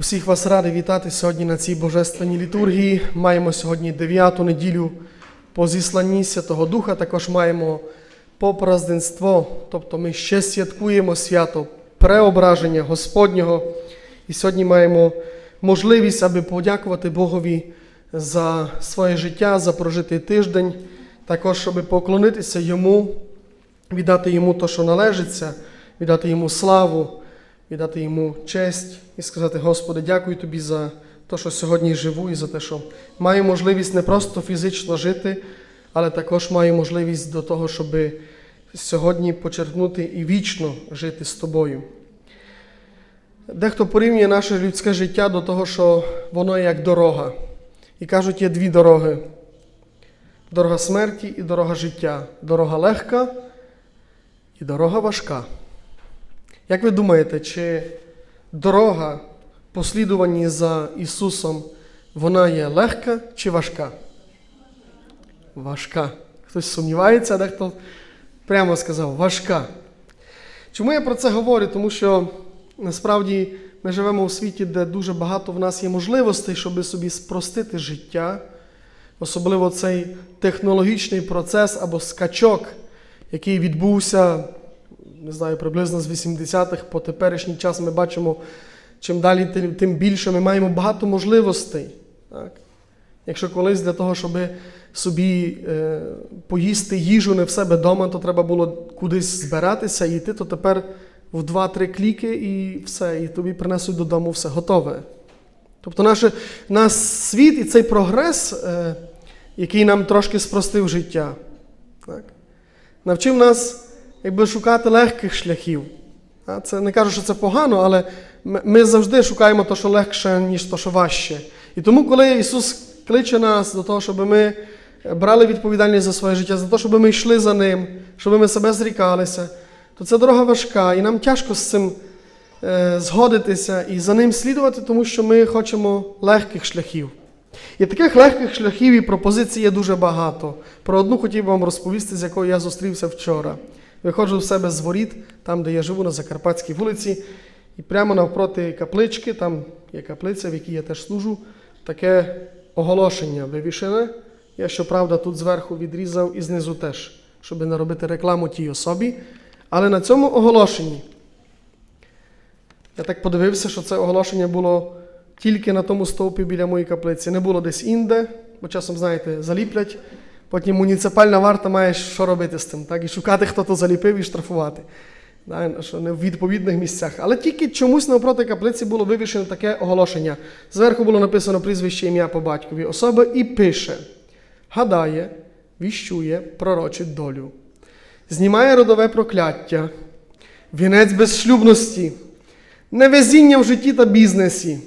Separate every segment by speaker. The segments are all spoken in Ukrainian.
Speaker 1: Усіх вас радий вітати сьогодні на цій божественній літургії. Маємо сьогодні дев'яту неділю по зісланні Святого Духа. Також маємо попразденство, тобто ми ще святкуємо свято преображення Господнього. І сьогодні маємо можливість, аби подякувати Богові за своє життя, за прожитий тиждень, також щоб поклонитися Йому, віддати Йому те, що належиться, віддати Йому славу віддати йому честь і сказати, Господи, дякую тобі за те, що сьогодні живу, і за те, що маю можливість не просто фізично жити, але також маю можливість до того, щоб сьогодні почерпнути і вічно жити з тобою. Дехто порівнює наше людське життя до того, що воно як дорога. І кажуть, є дві дороги: дорога смерті і дорога життя. Дорога легка і дорога важка. Як ви думаєте, чи дорога послідувані за Ісусом, вона є легка чи важка? Важка. Хтось сумнівається, дехто прямо сказав важка. Чому я про це говорю? Тому що насправді ми живемо у світі, де дуже багато в нас є можливостей, щоб собі спростити життя, особливо цей технологічний процес або скачок, який відбувся не знаю, приблизно з 80-х по теперішній час ми бачимо, чим далі, тим, більше ми маємо багато можливостей. Так? Якщо колись для того, щоб собі е, поїсти їжу не в себе вдома, то треба було кудись збиратися і йти, то тепер в 2-3 кліки і все, і тобі принесуть додому все готове. Тобто наш, наш світ і цей прогрес, е, який нам трошки спростив життя, так? навчив нас якби шукати легких шляхів. Це не кажу, що це погано, але ми завжди шукаємо те, що легше, ніж те, що важче. І тому, коли Ісус кличе нас до того, щоб ми брали відповідальність за своє життя, за те, щоб ми йшли за Ним, щоб ми себе зрікалися, то це дорога важка, і нам тяжко з цим е, згодитися і за ним слідувати, тому що ми хочемо легких шляхів. І таких легких шляхів і пропозицій є дуже багато. Про одну хотів би вам розповісти, з якою я зустрівся вчора. Виходжу в себе з воріт, там, де я живу на Закарпатській вулиці, і прямо навпроти каплички, там є каплиця, в якій я теж служу, таке оголошення вивішене. Я, щоправда, тут зверху відрізав і знизу теж, щоб не робити рекламу тій особі. Але на цьому оголошенні я так подивився, що це оголошення було тільки на тому стовпі біля моєї каплиці. Не було десь інде, бо часом, знаєте, заліплять. Потім муніципальна варта має що робити з цим, так? і шукати, хто то заліпив, і штрафувати. Так? Що не в відповідних місцях. Але тільки чомусь навпроти каплиці було вивішено таке оголошення. Зверху було написано прізвище ім'я по батькові особи і пише: гадає, віщує, пророчить долю, знімає родове прокляття, вінець безшлюбності, невезіння в житті та бізнесі,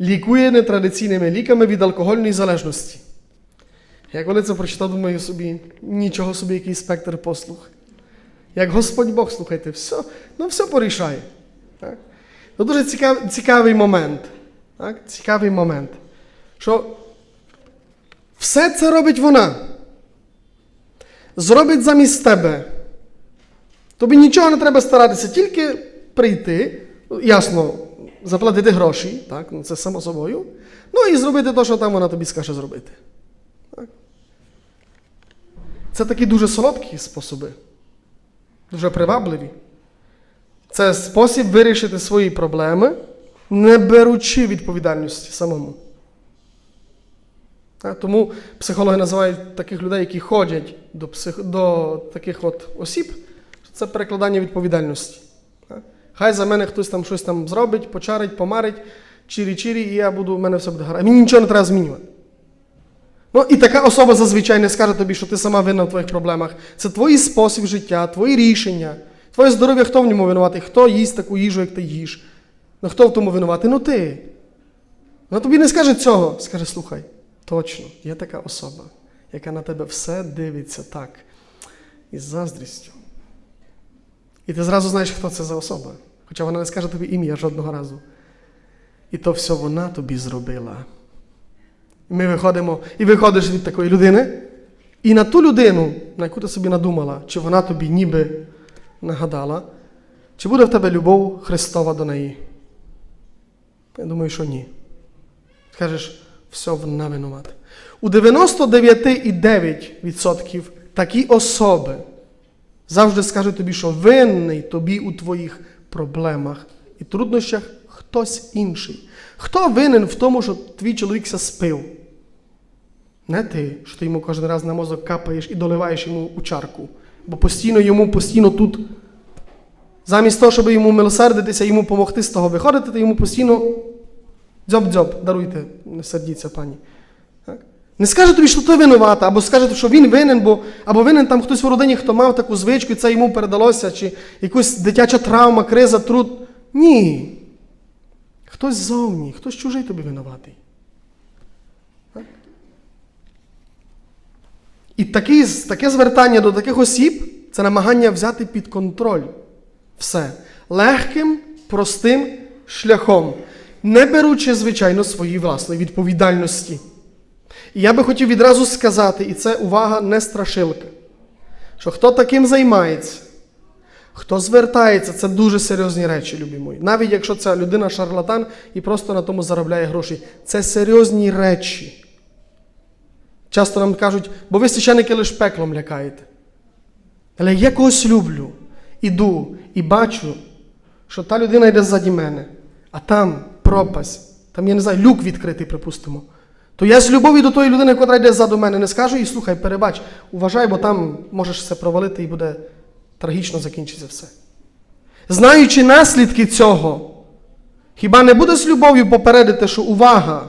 Speaker 1: лікує нетрадиційними ліками від алкогольної залежності. Я коли це прочитав, думаю собі, нічого собі, який спектр послуг. Як Господь Бог, слухайте, все, ну все порішає. Так? Це дуже цікав, цікавий момент. Так? Цікавий момент. Що все це робить вона. Зробить замість тебе. Тобі нічого не треба старатися, тільки прийти, ясно, заплатити гроші, так? ну це само собою. Ну і зробити те, що там вона тобі скаже зробити. Це такі дуже солодкі способи, дуже привабливі. Це спосіб вирішити свої проблеми, не беручи відповідальності самому. Тому психологи називають таких людей, які ходять до псих... до таких от осіб, це перекладання відповідальності. Хай за мене хтось там щось там зробить, почарить, помарить, чирі-чирі, і я буду, в мене все буде гаразд. Мені нічого не треба змінювати. Ну, і така особа зазвичай не скаже тобі, що ти сама винна в твоїх проблемах. Це твій спосіб життя, твої рішення, твоє здоров'я, хто в ньому винуватий, хто їсть таку їжу, як ти їш. Ну хто в тому винуватий? Ну ти. Вона тобі не скаже цього. Скаже, слухай, точно, є така особа, яка на тебе все дивиться так, із заздрістю. І ти зразу знаєш, хто це за особа. Хоча вона не скаже тобі ім'я жодного разу. І то все вона тобі зробила. І ми виходимо, і виходиш від такої людини, і на ту людину, на яку ти собі надумала, чи вона тобі ніби нагадала, чи буде в тебе любов Христова до неї. Я думаю, що ні. Скажеш, все вона винувата. У 99,9% такі особи завжди скажуть тобі, що винний тобі у твоїх проблемах і труднощах хтось інший. Хто винен в тому, що твій чоловік спив? Не ти, що ти йому кожен раз на мозок капаєш і доливаєш йому у чарку. Бо постійно йому постійно тут. Замість того, щоб йому милосердитися, йому допомогти з того виходити, ти йому постійно дзьоб-дзьоб, даруйте, не сердіться, пані. Так? Не скаже тобі, що ти винувата, або скаже, що він винен, бо, або винен там хтось в родині, хто мав таку звичку, і це йому передалося, чи якась дитяча травма, криза, труд. Ні. Хтось ззовні, хтось чужий тобі винуватий. І такі, таке звертання до таких осіб це намагання взяти під контроль все легким, простим шляхом, не беручи, звичайно, свої власної відповідальності. І я би хотів відразу сказати, і це увага не страшилка, що хто таким займається, хто звертається, це дуже серйозні речі, любі мої. Навіть якщо ця людина шарлатан і просто на тому заробляє гроші, це серйозні речі. Часто нам кажуть, бо ви священники лише пеклом лякаєте. Але я когось люблю, іду і бачу, що та людина йде ззаді мене, а там пропасть, там, я не знаю, люк відкритий, припустимо. То я з любові до тої людини, яка йде ззаду мене, не скажу їй, слухай, перебач, уважай, бо там можеш все провалити і буде трагічно закінчиться все. Знаючи наслідки цього, хіба не буде з любов'ю попередити, що увага,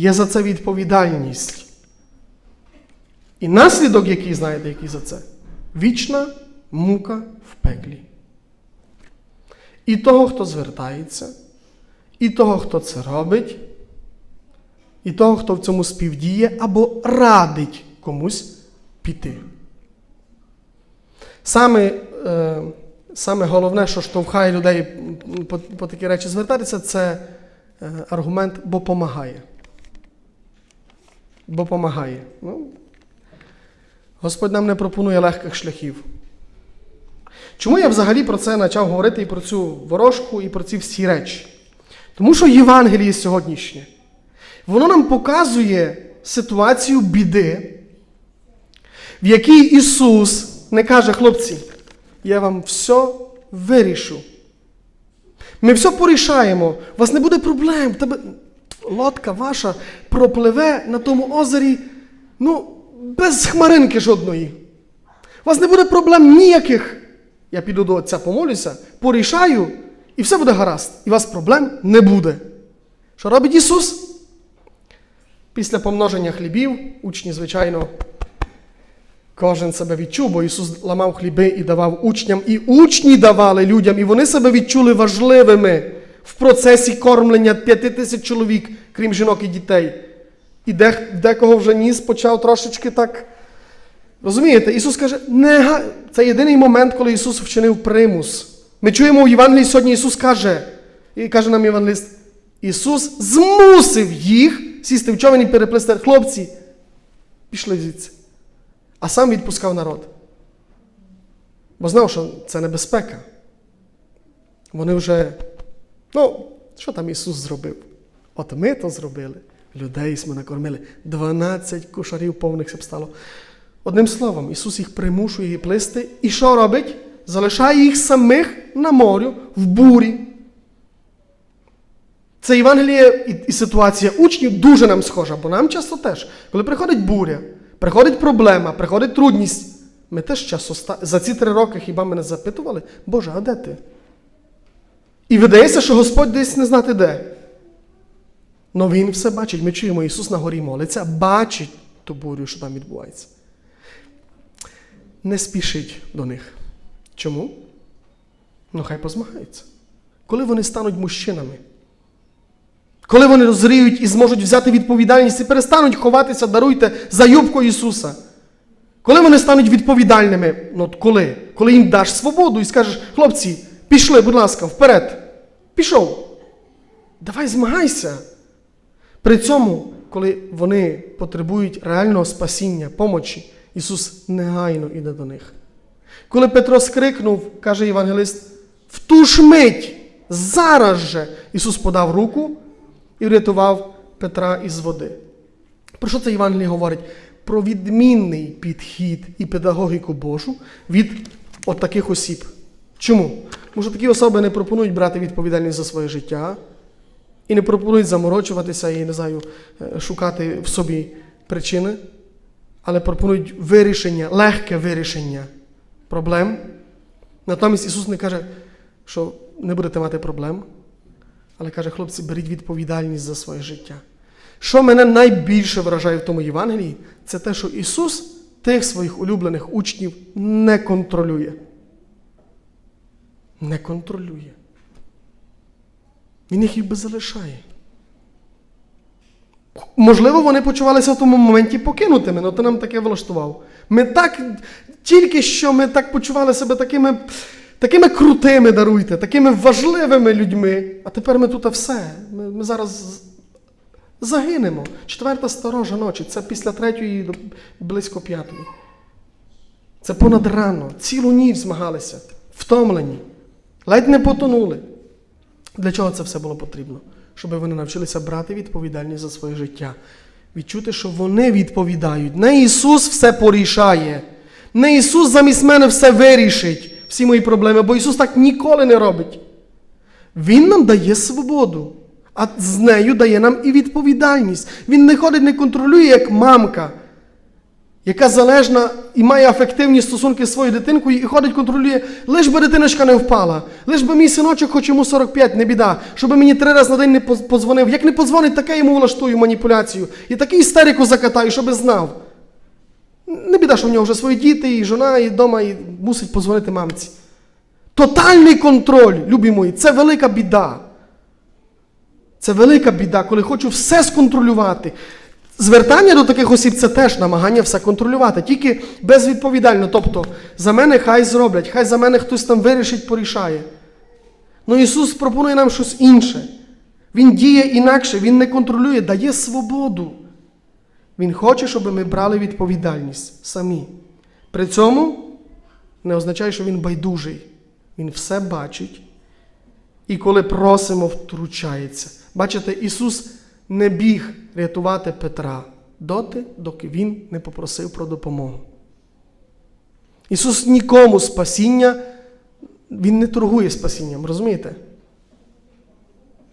Speaker 1: є за це відповідальність. І наслідок, який знаєте, який за це? Вічна мука в пеклі. І того, хто звертається, і того, хто це робить, і того, хто в цьому співдіє або радить комусь піти. Саме, е, саме головне, що штовхає людей по, по такі речі звертатися, це е, аргумент, бо помагає. Бо помагає. Ну, Господь нам не пропонує легких шляхів. Чому я взагалі про це почав говорити і про цю ворожку, і про ці всі речі? Тому що Євангеліє сьогоднішнє, воно нам показує ситуацію біди, в якій Ісус не каже, хлопці, я вам все вирішу. Ми все порішаємо, у вас не буде проблем. Тебе лодка ваша пропливе на тому озері, ну, без хмаринки жодної. У вас не буде проблем ніяких. Я піду до Отця помолюся, порішаю, і все буде гаразд. І у вас проблем не буде. Що робить Ісус? Після помноження хлібів, учні, звичайно, кожен себе відчув, бо Ісус ламав хліби і давав учням, і учні давали людям, і вони себе відчули важливими в процесі кормлення п'яти тисяч чоловік, крім жінок і дітей. І декого вже ніс почав трошечки так. Розумієте, Ісус каже, не це єдиний момент, коли Ісус вчинив примус. Ми чуємо у Євангелії сьогодні Ісус каже, і каже нам Євангеліст, Ісус змусив їх сісти в човен і переплисти. Хлопці, пішли звідси. А сам відпускав народ. Бо знав, що це небезпека. Вони вже, ну, що там Ісус зробив? От ми то зробили. Людей ми накормили. 12 кошарів повних щоб стало. Одним словом, Ісус їх примушує плисти. І що робить? Залишає їх самих на морю в бурі. Це Євангеліє і, і ситуація учнів дуже нам схожа, бо нам часто теж, коли приходить буря, приходить проблема, приходить трудність, ми теж часто ста... за ці три роки хіба мене запитували, Боже, а де ти? І видається, що Господь десь не знати де. Но Він все бачить. Ми чуємо, Ісус на горі молиться, бачить ту бурю, що там відбувається. Не спішить до них. Чому? Ну, хай позмагаються. Коли вони стануть мужчинами, коли вони розріють і зможуть взяти відповідальність і перестануть ховатися, даруйте за юбку Ісуса. Коли вони стануть відповідальними, ну от коли? Коли їм даш свободу і скажеш, хлопці, пішли, будь ласка, вперед. Пішов. Давай змагайся. При цьому, коли вони потребують реального спасіння, помочі, Ісус негайно йде до них. Коли Петро скрикнув, каже Євангелист, в ту ж мить Зараз же Ісус подав руку і врятував Петра із води. Про що це Євангеліє говорить? Про відмінний підхід і педагогіку Божу від от таких осіб. Чому? Тому що такі особи не пропонують брати відповідальність за своє життя і не пропонують заморочуватися і, не знаю, е, шукати в собі причини, але пропонують вирішення, легке вирішення проблем. Натомість Ісус не каже, що не будете мати проблем, але каже, хлопці, беріть відповідальність за своє життя. Що мене найбільше вражає в тому Євангелії, це те, що Ісус тих своїх улюблених учнів не контролює. Не контролює. Він їх і залишає. Можливо, вони почувалися в тому моменті покинутими, але ти нам таке влаштував. Ми так, тільки що ми так почували себе такими, такими крутими, даруйте, такими важливими людьми. А тепер ми тут все. Ми, ми зараз загинемо. Четверта сторожа ночі, це після третьої близько п'ятої. Це понад рано. Цілу ніч змагалися, втомлені, ледь не потонули. Для чого це все було потрібно? Щоб вони навчилися брати відповідальність за своє життя. Відчути, що вони відповідають. Не Ісус все порішає. Не Ісус замість мене все вирішить, всі мої проблеми, бо Ісус так ніколи не робить. Він нам дає свободу, а з нею дає нам і відповідальність. Він не ходить, не контролює, як мамка, яка залежна і має афективні стосунки з своєю дитинкою і ходить, контролює, лиш би дитиночка не впала, лиш би мій синочок, хоч йому 45, не біда, щоб мені три рази на день не поз- подзвонив. Як не подзвонить, таке йому влаштую маніпуляцію. І таку істерику закатаю, щоб знав. Не біда, що в нього вже свої діти, і жона, і вдома, і мусить подзвонити мамці. Тотальний контроль, любі мої, це велика біда. Це велика біда, коли хочу все сконтролювати. Звертання до таких осіб це теж намагання все контролювати, тільки безвідповідально. Тобто, за мене хай зроблять, хай за мене хтось там вирішить, порішає. Ну Ісус пропонує нам щось інше. Він діє інакше, Він не контролює, дає свободу. Він хоче, щоб ми брали відповідальність самі. При цьому не означає, що він байдужий. Він все бачить. І коли просимо, втручається. Бачите, Ісус не біг рятувати Петра доти, доки Він не попросив про допомогу. Ісус нікому спасіння, Він не торгує спасінням, розумієте?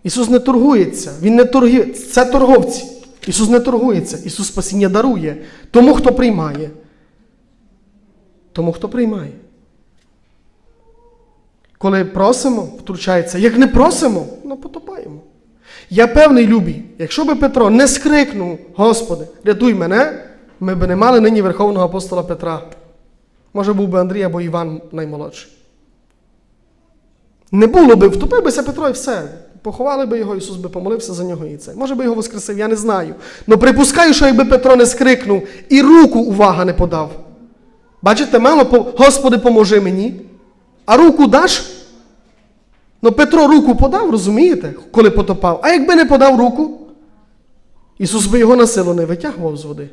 Speaker 1: Ісус не торгується, Він не торгує. Це торговці. Ісус не торгується, Ісус спасіння дарує тому, хто приймає. Тому, хто приймає. Коли просимо, втручається. Як не просимо, ну потопаємо. Я певний любий, якщо би Петро не скрикнув, Господи, рятуй мене, ми б не мали нині Верховного апостола Петра. Може, був би Андрій або Іван наймолодший. Не було би, втопив бися Петро і все. Поховали би його, Ісус би помолився за нього і це. Може би його воскресив, я не знаю. Но припускаю, що якби Петро не скрикнув і руку увага не подав. Бачите, мало, Господи, поможи мені. А руку даш? Ну Петро руку подав, розумієте, коли потопав. А якби не подав руку, Ісус би його на силу не витягував з води.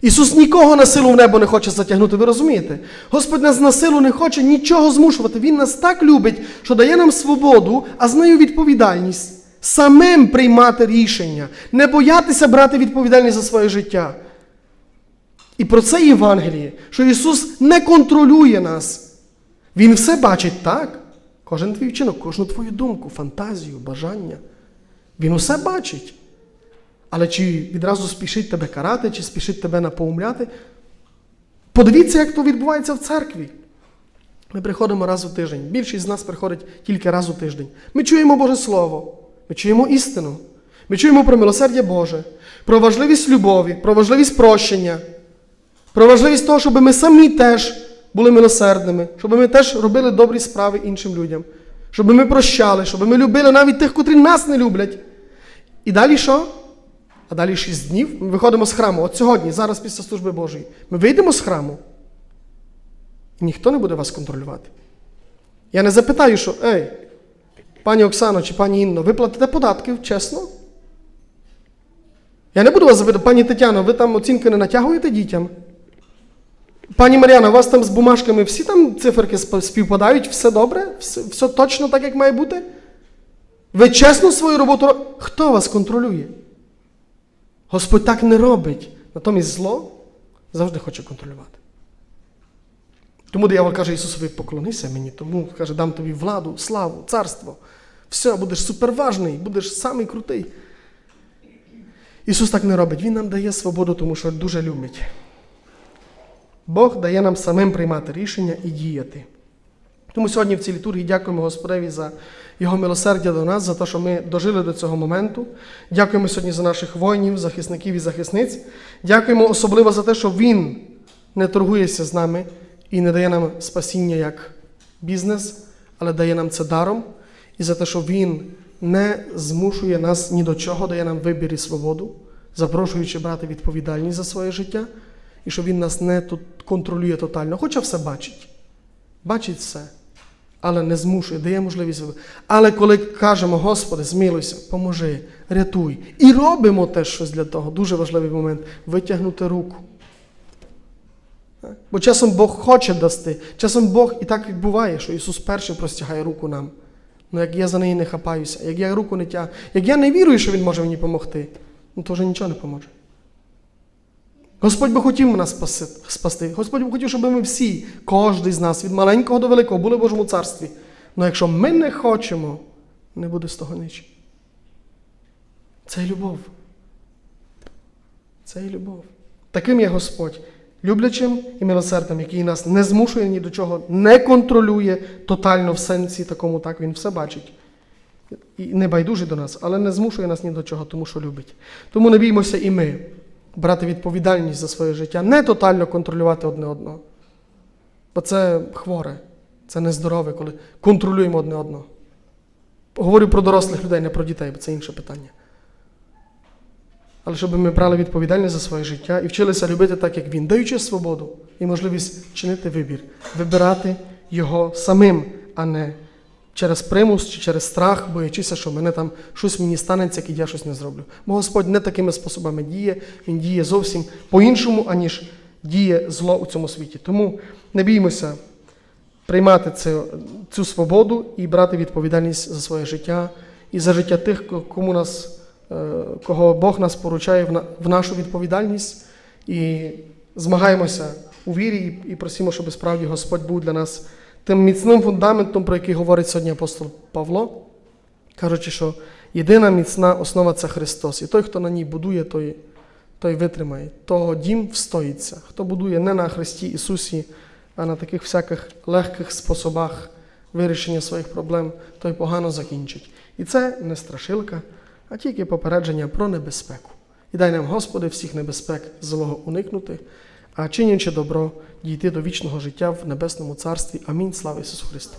Speaker 1: Ісус нікого на силу в небо не хоче затягнути, ви розумієте? Господь нас на силу не хоче нічого змушувати. Він нас так любить, що дає нам свободу, а з нею відповідальність. Самим приймати рішення, не боятися брати відповідальність за своє життя. І про це Євангеліє, що Ісус не контролює нас. Він все бачить так. Кожен твій вчинок, кожну твою думку, фантазію, бажання. Він усе бачить. Але чи відразу спішить тебе карати, чи спішить тебе напоумляти? Подивіться, як то відбувається в церкві. Ми приходимо раз у тиждень. Більшість з нас приходить тільки раз у тиждень. Ми чуємо Боже Слово, ми чуємо істину. Ми чуємо про милосердя Боже, про важливість любові, про важливість прощення, про важливість того, щоб ми самі теж були милосердними, щоб ми теж робили добрі справи іншим людям, щоб ми прощали, щоб ми любили навіть тих, котрі нас не люблять. І далі що? А далі шість днів ми виходимо з храму. От сьогодні, зараз після служби Божої, ми вийдемо з храму. Ніхто не буде вас контролювати. Я не запитаю, що, ей, пані Оксано чи пані Інно, ви платите податки, чесно? Я не буду вас запитати, пані Тетяно, ви там оцінки не натягуєте дітям? Пані Мар'яна, у вас там з бумажками всі там циферки співпадають, все добре? Все, все точно так, як має бути? Ви чесно свою роботу? Хто вас контролює? Господь так не робить. Натомість зло завжди хоче контролювати. Тому диявол каже Ісусові, поклонися мені, тому каже, дам тобі владу, славу, царство. Все, будеш суперважний, будеш самий крутий. Ісус так не робить. Він нам дає свободу, тому що дуже любить. Бог дає нам самим приймати рішення і діяти. Тому сьогодні в цій літургії дякуємо Господеві за Його милосердя до нас, за те, що ми дожили до цього моменту. Дякуємо сьогодні за наших воїнів, захисників і захисниць. Дякуємо особливо за те, що Він не торгується з нами і не дає нам спасіння як бізнес, але дає нам це даром. І за те, що Він не змушує нас ні до чого, дає нам вибір і свободу, запрошуючи брати відповідальність за своє життя, і що Він нас не тут контролює тотально, хоча все бачить. Бачить все, але не змушує, дає можливість. Але коли кажемо, Господи, змилуйся, поможи, рятуй, і робимо теж щось для того, дуже важливий момент витягнути руку. Бо часом Бог хоче дасти, часом Бог і так відбуває, що Ісус перший простягає руку нам. Ну як я за неї не хапаюся, як я руку не тягну, як я не вірую, що Він може мені допомогти, ну то вже нічого не поможе. Господь би хотів мене спасти. Господь би хотів, щоб ми всі, кожен з нас, від маленького до великого, були в Божому царстві. Але якщо ми не хочемо, не буде з того нічого. Це любов. Це і любов. Таким є Господь, люблячим і милосердним, який нас не змушує ні до чого, не контролює тотально в сенсі такому, так він все бачить. І не байдужий до нас, але не змушує нас ні до чого, тому що любить. Тому не біймося і ми брати відповідальність за своє життя, не тотально контролювати одне одного. Бо це хворе, це нездорове, коли контролюємо одне одного. Говорю про дорослих людей, не про дітей, бо це інше питання. Але щоб ми брали відповідальність за своє життя і вчилися любити так, як він, даючи свободу і можливість чинити вибір, вибирати його самим, а не через примус чи через страх, боячися, що мене там щось мені станеться, і я щось не зроблю. Бо Господь не такими способами діє, Він діє зовсім по-іншому, аніж діє зло у цьому світі. Тому не біймося приймати цю, цю свободу і брати відповідальність за своє життя і за життя тих, кому нас, е, кого Бог нас поручає в нашу відповідальність. І змагаємося у вірі і просимо, щоб справді Господь був для нас тим міцним фундаментом, про який говорить сьогодні апостол Павло, кажучи, що єдина міцна основа це Христос. І той, хто на ній будує, той, той витримає. Того дім встоїться. Хто будує не на Христі Ісусі, а на таких всяких легких способах вирішення своїх проблем, той погано закінчить. І це не страшилка, а тільки попередження про небезпеку. І дай нам, Господи, всіх небезпек злого уникнути, а чинячи добро, дійти до вічного життя в Небесному Царстві. Амінь. Слава Ісусу Христу!